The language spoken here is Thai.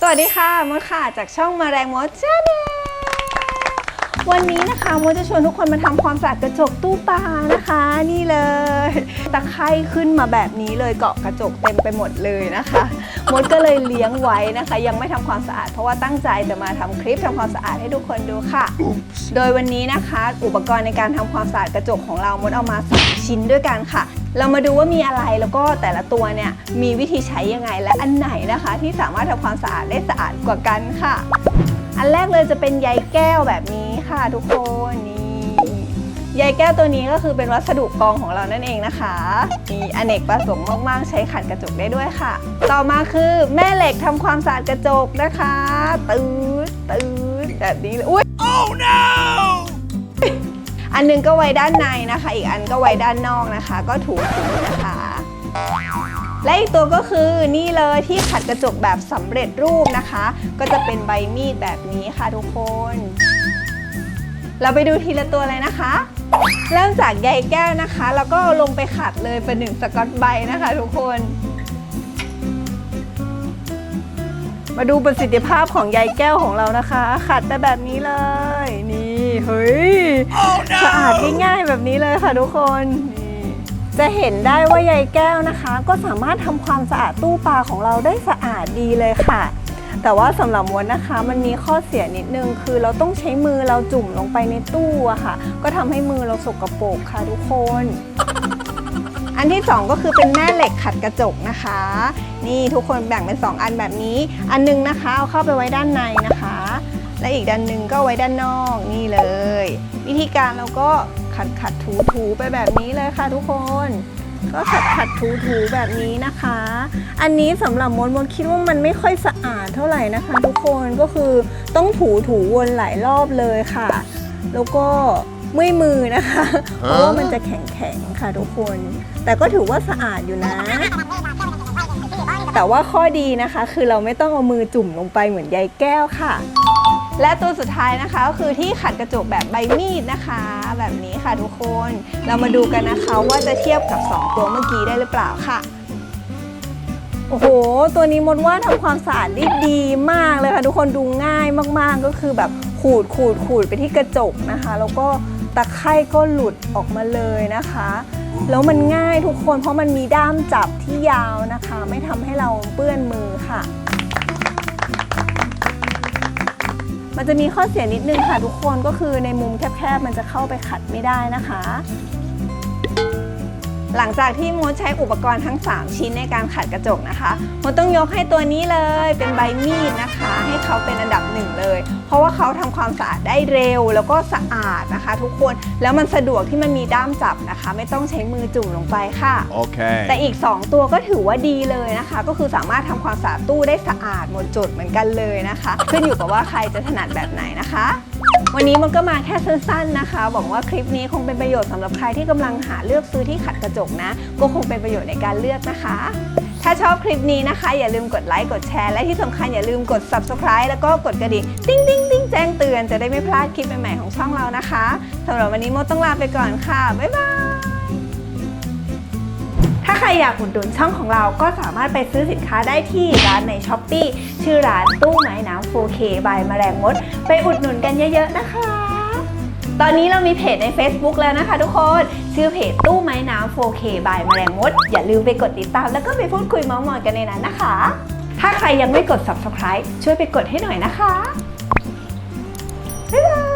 สวัสดีค่ะมดค่ะ จากช่องมาแรงมดชาแนลวันนี้นะคะมดจะชวนทุกคนมาทำความสะอาดกระจกตู้ปลานะคะ นี่เลยตะไคร่ขึ้นมาแบบนี้เลยเกาะกระจกเต็มไปหมดเลยนะคะมดก็เลยเลี้ยงไว้นะคะ ยังไม่ทำความสะอาด เพราะว่าตั้งใจจะมาทำคลิปทำความสะอาดให้ทุกคนดูค่ะ โดยวันนี้นะคะ อุปกรณ์ในการทำความสะอาดกระจกของเรามดเอามาสามชิ้นด้วยกันค่ะ เรามาดูว่ามีอะไรแล้วก็แต่ละตัวเนี่ยมีวิธีใช้ยังไงและอันไหนนะคะ ที่สามารถทำความสะอาดได้สะอาดกว่ากันค่ะ อันแรกเลยจะเป็นใยแก้วแบบนี้ค่ะทุกคนนี่ใยแก้วตัวนี้ก็คือเป็นวัสดุกรองของเรานั่นเองนะคะมีอเนกประสงค์มากๆ ใช้ขัดกระจกได้ด้วยค่ะ ต่อมาคือแม่เหล็กทำความสะอาดกระจกนะคะ ตืดตืดแบบนี้เลยอุ้ย อันหนึงก็ไว้ด้านในนะคะ อีกอันก็ไว้ด้านนอกนะคะ ก็ถูๆนะคะ และอีกตัวก็คือนี่เลยที่ขัดกระจกแบบสำเร็จรูปนะคะ ก็จะเป็นใบมีดแบบนี้ค่ะทุกคน เราไปดูทีละตัวเลยนะคะ เริ่มจากใยแก้วนะคะ แล้วก็ลงไปขัดเลยเป็นหนึ่งสกอตไบนะคะทุกคนมาดูประสิทธิภาพของใยแก้วของเรานะคะ ขัดไปแบบนี้เลย นี่ เฮ้ย สะอาดง่ายๆแบบนี้เลยค่ะทุกคนนี่จะเห็นได้ว่าใยแก้วนะคะ ก็สามารถทำความสะอาดตู้ปลาของเราได้สะอาดดีเลยค่ะ แต่ว่าสำหรับมวนนะคะ มันมีข้อเสียนิดนึงคือเราต้องใช้มือเราจุ่มลงไปในตู้อะค่ะ ก็ทำให้มือเราสกปรกค่ะทุกคน อันที่ 2 ก็คือเป็นแม่เหล็กขัดกระจกนะคะ นี่ทุกคนแบ่งเป็น 2 อันแบบนี้ อันหนึงนะคะเอาเข้าไปไว้ด้านในนะคะ และอีกด้านหนึ่งก็ไว้ด้านนอกนี่เลย วิธีการเราก็ขัดขัดถูถูไปแบบนี้เลยค่ะทุกคน ก็ขัดขัดถูถูแบบนี้นะคะ อันนี้สำหรับมดมดคิดว่ามันไม่ค่อยสะอาดเท่าไหร่นะคะ ทุกคนก็คือต้องถูถูวนหลายรอบเลยค่ะ แล้วก็เมื่อยมือนะคะ เพราะว่ามันจะแข็งแข็งๆค่ะทุกคน แต่ก็ถือว่าสะอาดอยู่นะ แต่ว่าข้อดีนะคะ คือเราไม่ต้องเอามือจุ่มลงไปเหมือนใยแก้วค่ะ และตัวสุดท้ายนะคะก็คือที่ขัดกระจกแบบใบมีดนะคะ แบบนี้ค่ะทุกคน เรามาดูกันนะคะว่าจะเทียบกับ 2 ตัวเมื่อกี้ได้หรือเปล่าค่ะโอ้โห ตัวนี้มดว่าทำความสะอาดได้ดีมากเลยค่ะ ทุกคนดูง่ายมากๆ ก็คือแบบขูดขูดขูดไปที่กระจกนะคะ แล้วก็ตะไคร่ก็หลุดออกมาเลยนะคะ แล้วมันง่ายทุกคนเพราะมันมีด้ามจับที่ยาวนะคะ ไม่ทำให้เราเปื้อนมือค่ะ มันจะมีข้อเสียนิดนึงค่ะทุกคนก็คือในมุมแคบๆมันจะเข้าไปขัดไม่ได้นะคะ หลังจากที่มดใช้อุปกรณ์ทั้ง 3 ชิ้นในการขัดกระจกนะคะมดต้องยกให้ตัวนี้เลยเป็นใบมีดนะคะ ให้เขาเป็นอันดับหนึ่งเลย เพราะว่าเขาทำความสะอาดได้เร็วแล้วก็สะอาดนะคะ ทุกคนแล้วมันสะดวกที่มันมีด้ามจับนะคะ ไม่ต้องใช้มือจุ่มลงไปค่ะ Okay. แต่อีก 2 ตัวก็ถือว่าดีเลยนะคะ ก็คือสามารถทำความสะอาดตู้ได้สะอาดหมดจดเหมือนกันเลยนะคะ ขึ้นอยู่กับว่าใครจะถนัดแบบไหนนะคะ วันนี้มันก็มาแค่สั้นๆนะคะ หวังว่าคลิปนี้คงเป็นประโยชน์สำหรับใครที่กำลังหาเลือกซื้อที่ขัดกระจกนะ ก็คงเป็นประโยชน์ในการเลือกนะคะ ถ้าชอบคลิปนี้นะคะ อย่าลืมกดไลค์กดแชร์และที่สำคัญอย่าลืมกด subscribe แล้วก็กดกระดิ่งติ้งติ้งติ้งแจ้งเตือนจะได้ไม่พลาดคลิปใหม่ๆของช่องเรานะคะสำหรับวันนี้โมต้องลาไปก่อนค่ะบ๊ายบาย ใครอยากอุดหนุนช่องของเราก็สามารถไปซื้อสินค้าได้ที่ร้านใน s h อ p e e ชื่อร้านตู้ไม้น้ำ 4K by แมลงมด ไปอุดหนุนกันเยอะๆนะคะ ตอนนี้เรามีเพจใน Facebook แล้วนะคะทุกคน ชื่อเพจตู้ไม้น้ำ 4K by แมลงมด อย่าลืมไปกดติดตาม แล้วก็ไปพูดคุยเมาท์มอยกันในนั้นนะคะ ถ้าใครยังไม่กด subscribe ช่วยไปกดให้หน่อยนะคะบ๊ายบาย